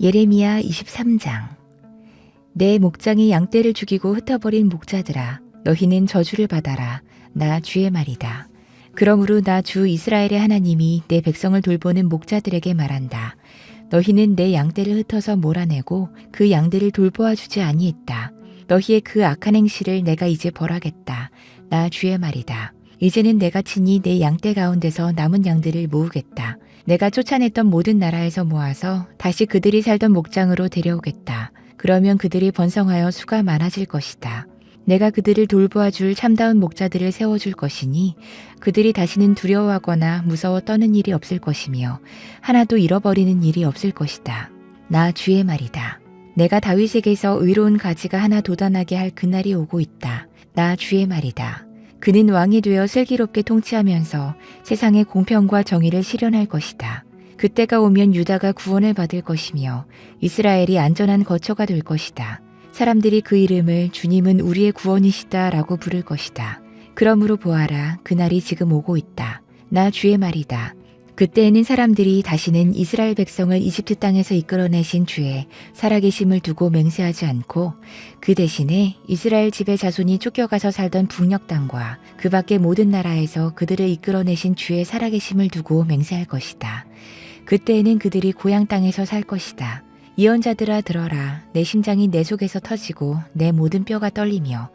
예레미야 23장 내 목장이 양떼를 죽이고 흩어버린 목자들아 너희는 저주를 받아라 나 주의 말이다. 그러므로 나 주 이스라엘의 하나님이 내 백성을 돌보는 목자들에게 말한다. 너희는 내 양떼를 흩어서 몰아내고 그 양들을 돌보아 주지 아니했다. 너희의 그 악한 행실을 내가 이제 벌하겠다. 나 주의 말이다. 이제는 내가 친히 내 양떼 가운데서 남은 양들을 모으겠다. 내가 쫓아냈던 모든 나라에서 모아서 다시 그들이 살던 목장으로 데려오겠다. 그러면 그들이 번성하여 수가 많아질 것이다. 내가 그들을 돌보아 줄 참다운 목자들을 세워줄 것이니 그들이 다시는 두려워하거나 무서워 떠는 일이 없을 것이며 하나도 잃어버리는 일이 없을 것이다. 나 주의 말이다. 내가 다윗에게서 의로운 가지가 하나 돋아나게 할 그날이 오고 있다. 나 주의 말이다. 그는 왕이 되어 슬기롭게 통치하면서 세상의 공평과 정의를 실현할 것이다. 그때가 오면 유다가 구원을 받을 것이며 이스라엘이 안전한 거처가 될 것이다. 사람들이 그 이름을 주님은 우리의 구원이시다 라고 부를 것이다. 그러므로 보아라, 그날이 지금 오고 있다. 나 주의 말이다. 그때에는 사람들이 다시는 이스라엘 백성을 이집트 땅에서 이끌어내신 주의 살아계심을 두고 맹세하지 않고 그 대신에 이스라엘 집의 자손이 쫓겨가서 살던 북녘 땅과 그 밖의 모든 나라에서 그들을 이끌어내신 주의 살아계심을 두고 맹세할 것이다. 그때에는 그들이 고향 땅에서 살 것이다. 예언자들아 들어라 내 심장이 내 속에서 터지고 내 모든 뼈가 떨리며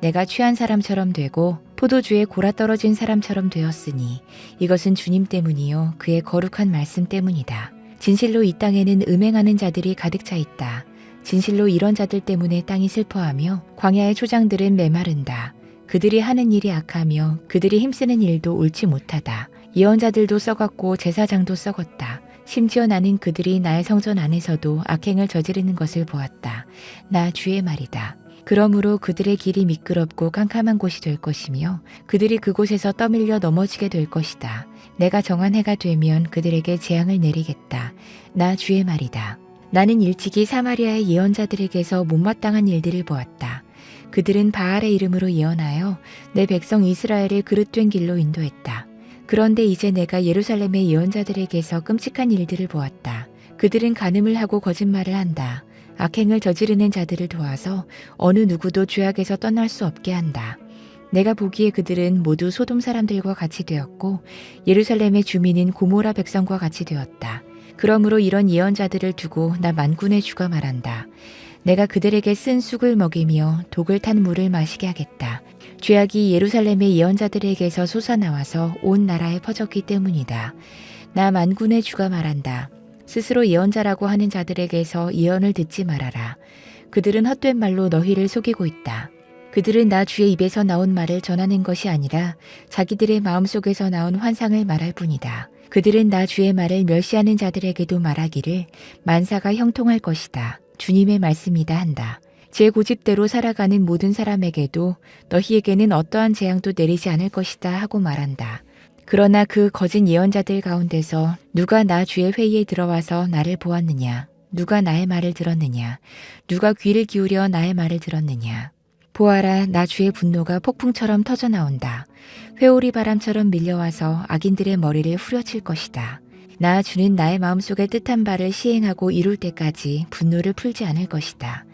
내가 취한 사람처럼 되고 포도주에 골아 떨어진 사람처럼 되었으니 이것은 주님 때문이요 그의 거룩한 말씀 때문이다. 진실로 이 땅에는 음행하는 자들이 가득 차 있다. 진실로 이런 자들 때문에 땅이 슬퍼하며 광야의 초장들은 메마른다. 그들이 하는 일이 악하며 그들이 힘쓰는 일도 옳지 못하다. 예언자들도 썩었고 제사장도 썩었다. 심지어 나는 그들이 나의 성전 안에서도 악행을 저지르는 것을 보았다. 나 주의 말이다. 그러므로 그들의 길이 미끄럽고 캄캄한 곳이 될 것이며 그들이 그곳에서 떠밀려 넘어지게 될 것이다. 내가 정한 해가 되면 그들에게 재앙을 내리겠다. 나 주의 말이다. 나는 일찍이 사마리아의 예언자들에게서 못마땅한 일들을 보았다. 그들은 바알의 이름으로 예언하여 내 백성 이스라엘을 그릇된 길로 인도했다. 그런데 이제 내가 예루살렘의 예언자들에게서 끔찍한 일들을 보았다. 그들은 간음을 하고 거짓말을 한다. 악행을 저지르는 자들을 도와서 어느 누구도 죄악에서 떠날 수 없게 한다. 내가 보기에 그들은 모두 소돔 사람들과 같이 되었고 예루살렘의 주민은 고모라 백성과 같이 되었다. 그러므로 이런 예언자들을 두고 나 만군의 주가 말한다. 내가 그들에게 쓴 쑥을 먹이며 독을 탄 물을 마시게 하겠다. 죄악이 예루살렘의 예언자들에게서 솟아나와서 온 나라에 퍼졌기 때문이다. 나 만군의 주가 말한다. 스스로 예언자라고 하는 자들에게서 예언을 듣지 말아라. 그들은 헛된 말로 너희를 속이고 있다. 그들은 나 주의 입에서 나온 말을 전하는 것이 아니라 자기들의 마음속에서 나온 환상을 말할 뿐이다. 그들은 나 주의 말을 멸시하는 자들에게도 말하기를 만사가 형통할 것이다. 주님의 말씀이다 한다. 제 고집대로 살아가는 모든 사람에게도 너희에게는 어떠한 재앙도 내리지 않을 것이다 하고 말한다. 그러나 그 거짓 예언자들 가운데서 누가 나 주의 회의에 들어와서 나를 보았느냐? 누가 나의 말을 들었느냐? 누가 귀를 기울여 나의 말을 들었느냐? 보아라, 나 주의 분노가 폭풍처럼 터져 나온다. 회오리 바람처럼 밀려와서 악인들의 머리를 후려칠 것이다. 나 주는 나의 마음속에 뜻한 바를 시행하고 이룰 때까지 분노를 풀지 않을 것이다.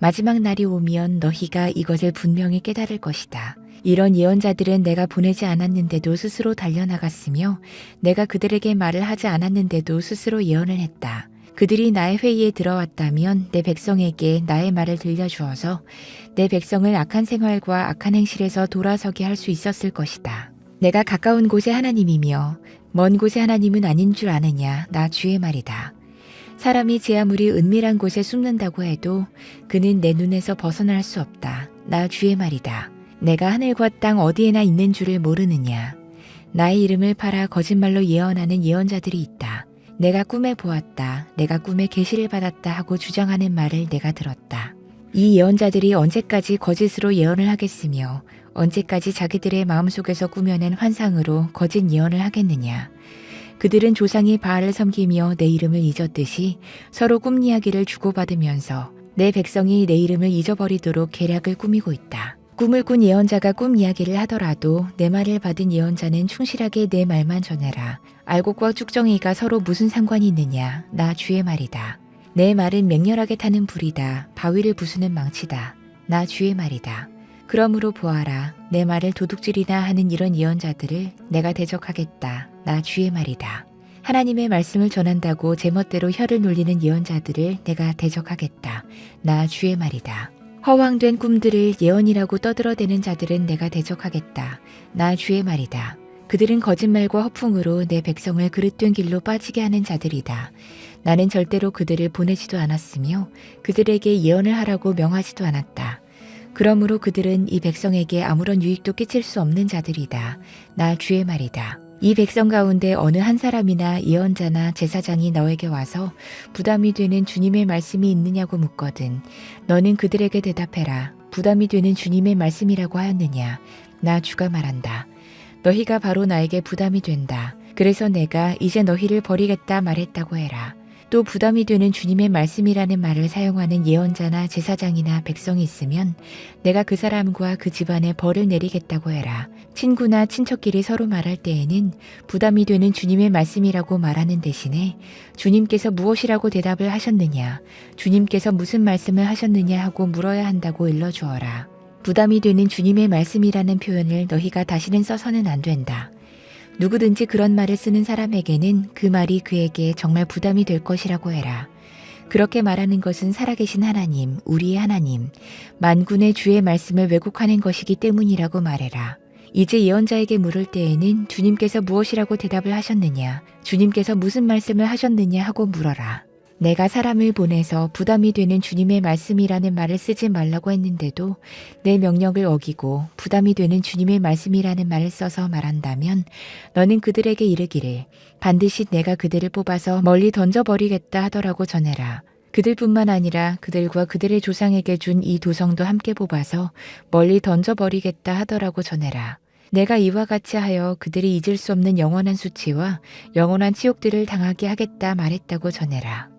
마지막 날이 오면 너희가 이것을 분명히 깨달을 것이다. 이런 예언자들은 내가 보내지 않았는데도 스스로 달려나갔으며 내가 그들에게 말을 하지 않았는데도 스스로 예언을 했다. 그들이 나의 회의에 들어왔다면 내 백성에게 나의 말을 들려주어서 내 백성을 악한 생활과 악한 행실에서 돌아서게 할 수 있었을 것이다. 내가 가까운 곳의 하나님이며 먼 곳의 하나님은 아닌 줄 아느냐 나 주의 말이다. 사람이 제 아무리 은밀한 곳에 숨는다고 해도 그는 내 눈에서 벗어날 수 없다. 나 주의 말이다. 내가 하늘과 땅 어디에나 있는 줄을 모르느냐. 나의 이름을 팔아 거짓말로 예언하는 예언자들이 있다. 내가 꿈에 보았다. 내가 꿈에 계시를 받았다 하고 주장하는 말을 내가 들었다. 이 예언자들이 언제까지 거짓으로 예언을 하겠으며 언제까지 자기들의 마음속에서 꾸며낸 환상으로 거짓 예언을 하겠느냐. 그들은 조상이 바알을 섬기며 내 이름을 잊었듯이 서로 꿈 이야기를 주고받으면서 내 백성이 내 이름을 잊어버리도록 계략을 꾸미고 있다. 꿈을 꾼 예언자가 꿈 이야기를 하더라도 내 말을 받은 예언자는 충실하게 내 말만 전해라. 알곡과 쭉정이가 서로 무슨 상관이 있느냐. 나 주의 말이다. 내 말은 맹렬하게 타는 불이다. 바위를 부수는 망치다. 나 주의 말이다. 그러므로 보아라. 내 말을 도둑질이나 하는 이런 예언자들을 내가 대적하겠다. 나 주의 말이다. 하나님의 말씀을 전한다고 제멋대로 혀를 놀리는 예언자들을 내가 대적하겠다. 나 주의 말이다. 허황된 꿈들을 예언이라고 떠들어대는 자들은 내가 대적하겠다. 나 주의 말이다. 그들은 거짓말과 허풍으로 내 백성을 그릇된 길로 빠지게 하는 자들이다. 나는 절대로 그들을 보내지도 않았으며 그들에게 예언을 하라고 명하지도 않았다. 그러므로 그들은 이 백성에게 아무런 유익도 끼칠 수 없는 자들이다. 나 주의 말이다. 이 백성 가운데 어느 한 사람이나 예언자나 제사장이 너에게 와서 부담이 되는 주님의 말씀이 있느냐고 묻거든. 너는 그들에게 대답해라. 부담이 되는 주님의 말씀이라고 하였느냐. 나 주가 말한다. 너희가 바로 나에게 부담이 된다. 그래서 내가 이제 너희를 버리겠다 말했다고 해라. 또 부담이 되는 주님의 말씀이라는 말을 사용하는 예언자나 제사장이나 백성이 있으면 내가 그 사람과 그 집안에 벌을 내리겠다고 해라. 친구나 친척끼리 서로 말할 때에는 부담이 되는 주님의 말씀이라고 말하는 대신에 주님께서 무엇이라고 대답을 하셨느냐, 주님께서 무슨 말씀을 하셨느냐 하고 물어야 한다고 일러주어라. 부담이 되는 주님의 말씀이라는 표현을 너희가 다시는 써서는 안 된다. 누구든지 그런 말을 쓰는 사람에게는 그 말이 그에게 정말 부담이 될 것이라고 해라. 그렇게 말하는 것은 살아계신 하나님, 우리의 하나님, 만군의 주의 말씀을 왜곡하는 것이기 때문이라고 말해라. 이제 예언자에게 물을 때에는 주님께서 무엇이라고 대답을 하셨느냐, 주님께서 무슨 말씀을 하셨느냐 하고 물어라. 내가 사람을 보내서 부담이 되는 주님의 말씀이라는 말을 쓰지 말라고 했는데도 내 명령을 어기고 부담이 되는 주님의 말씀이라는 말을 써서 말한다면 너는 그들에게 이르기를 반드시 내가 그들을 뽑아서 멀리 던져버리겠다 하더라고 전해라. 그들뿐만 아니라 그들과 그들의 조상에게 준 이 도성도 함께 뽑아서 멀리 던져버리겠다 하더라고 전해라. 내가 이와 같이 하여 그들이 잊을 수 없는 영원한 수치와 영원한 치욕들을 당하게 하겠다 말했다고 전해라.